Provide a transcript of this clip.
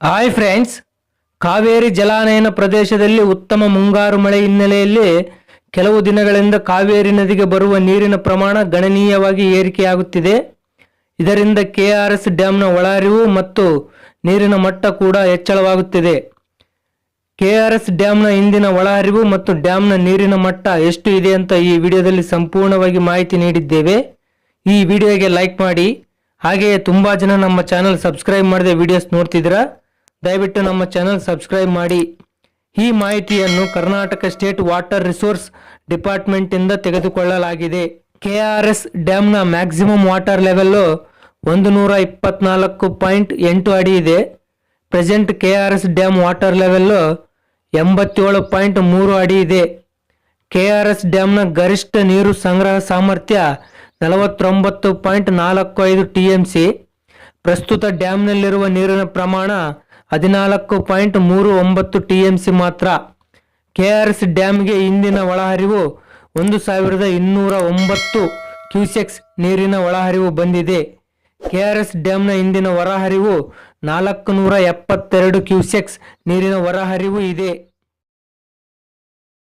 Hi friends Kaveri ಜಲಾನಯನ ಪ್ರದೇಶದಲ್ಲಿ ಉತ್ತಮ ಮುಂಗಾರು ಮಳೆ ಹಿನ್ನೆಲೆಯಲ್ಲಿ ಕೆಲವು ದಿನಗಳಿಂದ ಕಾವೇರಿ ನದಿಗೆ ಬರುವ ನೀರಿನ ಪ್ರಮಾಣ ಗಣನೀಯವಾಗಿ ಏರಿಕೆಯಾಗುತ್ತಿದೆ. ಇದರಿಂದ ಕೆ ಆರ್ ಎಸ್ ಡ್ಯಾಂನ ಒಳಹರಿವು ಮತ್ತು ನೀರಿನ ಮಟ್ಟ ಕೂಡ ಹೆಚ್ಚಳವಾಗುತ್ತಿದೆ. ಕೆ ಆರ್ ಎಸ್ ಡ್ಯಾಂನ ಇಂದಿನ ಒಳಹರಿವು ಮತ್ತು ಡ್ಯಾಂನ ನೀರಿನ ಮಟ್ಟ ಎಷ್ಟು ಇದೆ ಅಂತ ಈ ವಿಡಿಯೋದಲ್ಲಿ ಸಂಪೂರ್ಣವಾಗಿ ಮಾಹಿತಿ ನೀಡಿದ್ದೇವೆ. ಈ ವಿಡಿಯೋಗೆ ಲೈಕ್ ಮಾಡಿ, ಹಾಗೆಯೇ ತುಂಬ ಜನ ನಮ್ಮ ಚಾನಲ್ ಸಬ್ಸ್ಕ್ರೈಬ್ ಮಾಡದೆ ವಿಡಿಯೋಸ್ ನೋಡ್ತಿದ್ದೀರಾ? ದಯವಿಟ್ಟು ನಮ್ಮ ಚಾನಲ್ ಸಬ್ಸ್ಕ್ರೈಬ್ ಮಾಡಿ. ಈ ಮಾಹಿತಿಯನ್ನು Karnataka state water resource department ಇಂದ ತೆಗೆದುಕೊಳ್ಳಲಾಗಿದೆ. ಕೆ ಆರ್ ಎಸ್ ಡ್ಯಾಮ್ನ ಮ್ಯಾಕ್ಸಿಮಮ್ ವಾಟರ್ ಲೆವೆಲ್ಲು ಒಂದು ನೂರ ಇಪ್ಪತ್ನಾಲ್ಕು ಪಾಯಿಂಟ್ ಎಂಟು ಅಡಿ ಇದೆ. Present K R S dam water level ಎಂಬತ್ತೇಳು ಪಾಯಿಂಟ್ ಮೂರು ಅಡಿ ಇದೆ. ಕೆ ಆರ್ ಎಸ್ ಡ್ಯಾಮ್ನ ಗರಿಷ್ಠ ನೀರು ಸಂಗ್ರಹ ಸಾಮರ್ಥ್ಯ ನಲವತ್ತೊಂಬತ್ತು ಪಾಯಿಂಟ್ ನಾಲ್ಕು ಐದು ಟಿ ಎಂ ಸಿ ಪ್ರಸ್ತುತ ಡ್ಯಾಮ್ನಲ್ಲಿರುವ ನೀರಿನ ಪ್ರಮಾಣ ಹದಿನಾಲ್ಕು ಪಾಯಿಂಟ್ ಮೂರು ಒಂಬತ್ತು ಟಿ ಎಂ ಸಿ ಮಾತ್ರ. ಕೆ ಆರ್ ಎಸ್ ಡ್ಯಾಮ್ಗೆ ಇಂದಿನ ಒಳಹರಿವು ಒಂದು ಸಾವಿರದ ಇನ್ನೂರ ಒಂಬತ್ತು ಕ್ಯೂಸೆಕ್ಸ್ ನೀರಿನ ಒಳಹರಿವು ಬಂದಿದೆ. ಕೆ ಆರ್ ಎಸ್ ಡ್ಯಾಮ್ನ ಇಂದಿನ ಹೊರಹರಿವು ನಾಲ್ಕು ನೂರ ಎಪ್ಪತ್ತೆರಡು ಕ್ಯೂಸೆಕ್ಸ್ ನೀರಿನ ಹೊರಹರಿವು ಇದೆ.